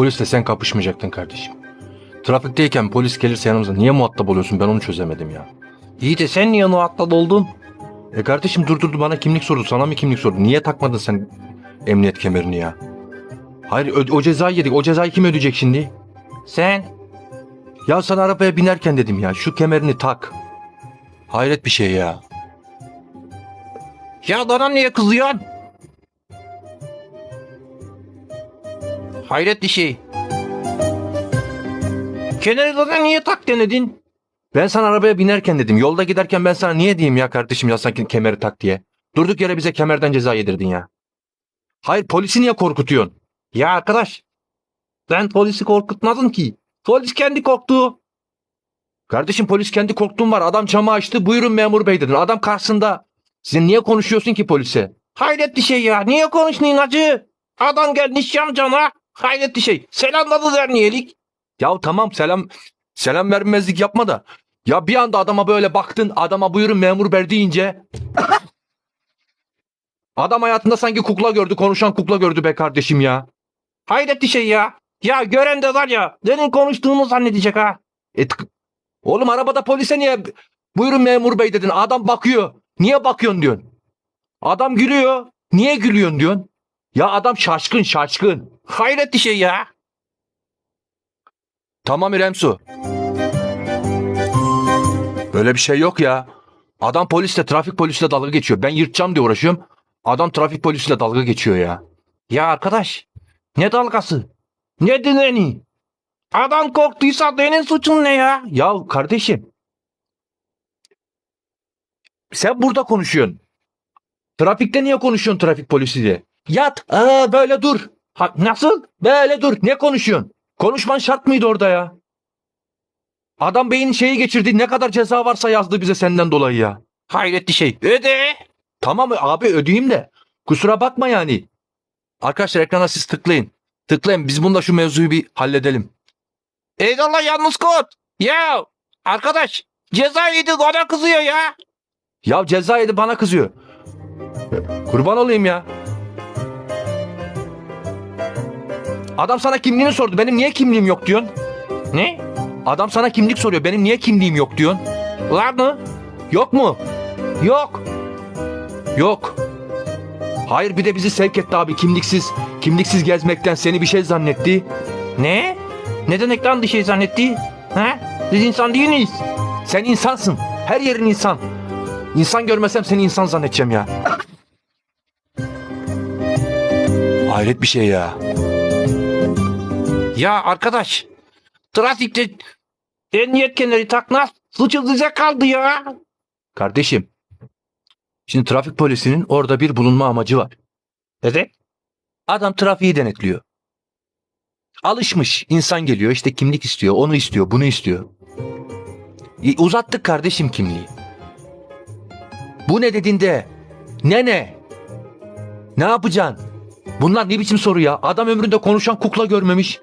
polisle sen kapışmayacaktın kardeşim. Trafikteyken polis gelirse yanımıza niye muhatap oluyorsun ben onu çözemedim ya. İyi de sen niye muhatap oldun? E kardeşim durdurdu bana kimlik sordu sana mı kimlik sordu? Niye takmadın sen emniyet kemerini ya? Hayır o cezayı yedik o cezayı kim ödeyecek şimdi? Sen? Ya sana arabaya binerken dedim ya şu kemerini tak. Hayret bir şey ya. Ya bana niye kızıyorsun? Hayret bir şey. Kenarda niye tak denedin? Ben sana arabaya binerken dedim. Yolda giderken ben sana niye diyeyim ya kardeşim ya sanki kemeri tak diye. Durduk yere bize kemerden ceza yedirdin ya. Hayır polisi niye korkutuyorsun? Ya arkadaş. Ben polisi korkutmadım ki. Polis kendi korktu. Kardeşim polis kendi korktuğun var. Adam camı açtı. Buyurun memur bey dedin. Adam karşısında. Sen niye konuşuyorsun ki polise? Hayret bir şey ya. Niye konuştun hacı? Adam gelmiş cana. Hayret bir şey. Selamladı derniyelik. Ya tamam selam selam vermezlik yapma da. Ya bir anda adama böyle baktın. Adama buyurun memur bey deyince. Adam hayatında sanki kukla gördü. Konuşan kukla gördü be kardeşim ya. Hayret bir şey ya. Ya gören de var ya. Senin konuştuğunu zannedecek ha. E, Oğlum arabada polise niye buyurun memur bey dedin. Adam bakıyor. Niye bakıyorsun diyorsun. Adam gülüyor. Niye gülüyorsun diyorsun. Ya adam şaşkın şaşkın. Hayret bir şey ya. Tamam İrem Su. Böyle bir şey yok ya. Adam polisle trafik polisle dalga geçiyor. Ben yırtacağım diye uğraşıyorum. Adam trafik polisiyle dalga geçiyor ya. Ya arkadaş. Ne dalgası? Ne dinleni? Adam korktuysa senin suçun ne ya? Ya kardeşim. Sen burada konuşuyorsun. Trafikte niye konuşuyorsun trafik polisiyle? Yat. Aa, böyle dur. Ha, nasıl? Böyle dur. Ne konuşuyorsun? Konuşman şart mıydı orada ya? Adam beyin şeyi geçirdi. Ne kadar ceza varsa yazdı bize senden dolayı ya. Hayret bir şey. Öde. Tamam abi ödeyeyim de. Kusura bakma yani. Arkadaşlar ekrana siz tıklayın. Tıklayın. Biz bunda şu mevzuyu bir halledelim. Eyvallah yalnız kod. Ya arkadaş ceza yedi bana kızıyor ya. Ya ceza yedi bana kızıyor. Kurban olayım ya. Adam sana kimliğini sordu. Benim niye kimliğim yok diyorsun? Ne? Adam sana kimlik soruyor. Benim niye kimliğim yok diyorsun? Var mı? Yok mu? Yok. Yok. Hayır bir de bizi sevk etti abi kimliksiz. Kimliksiz gezmekten seni bir şey zannetti. Ne? Ne demek bir şey zannetti? Ha? Biz insan değil miyiz? Sen insansın. Her yerin insan. İnsan görmesem seni insan zannedeceğim ya. Hayret bir şey ya. Ya arkadaş. Trafikte emniyet kenarı takmaz. Suçu bize kaldı ya. Kardeşim. Şimdi trafik polisinin orada bir bulunma amacı var. Evet. Adam trafiği denetliyor. Alışmış. insan geliyor işte kimlik istiyor. Onu istiyor. Bunu istiyor. E, uzattık kardeşim kimliği. Bu ne dediğinde? Ne ne? Ne yapacaksın? Bunlar ne biçim soru ya? Adam ömründe konuşan kukla görmemiş.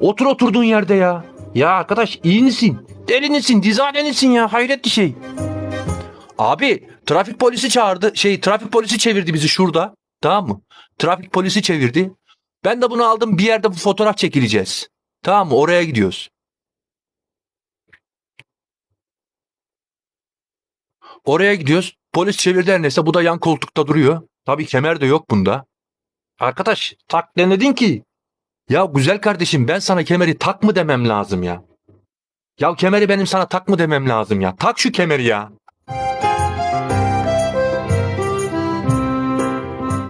Otur oturduğun yerde ya. Ya arkadaş iyi misin? Deli misin? Dizalenisin ya. Hayret bir şey. Abi trafik polisi çağırdı. Şey trafik polisi çevirdi bizi şurada. Tamam mı? Trafik polisi çevirdi. Ben de bunu aldım bir yerde bu fotoğraf çekileceğiz. Tamam mı? Oraya gidiyoruz. Oraya gidiyoruz. Polis çevirdi her neyse. Bu da yan koltukta duruyor. Tabii kemer de yok bunda. Arkadaş tak denedin ki. Ya güzel kardeşim ben sana kemeri tak mı demem lazım ya. Ya kemeri benim sana tak mı demem lazım ya. Tak şu kemeri ya.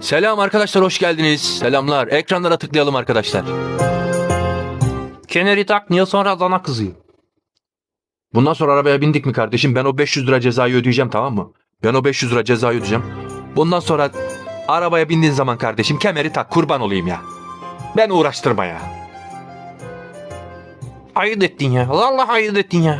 Selam arkadaşlar hoş geldiniz. Selamlar. Ekranlara tıklayalım arkadaşlar. Kenarı takmıyor sonra sana kızıyor. Bundan sonra arabaya bindik mi kardeşim ben o 500 lira cezayı ödeyeceğim tamam mı? Ben o 500 lira cezayı ödeyeceğim. Bundan sonra arabaya bindiğin zaman kardeşim kemeri tak kurban olayım ya. Ben uğraştırma ya. Ayırt ettin ya. Vallahi ayırt ettin ya.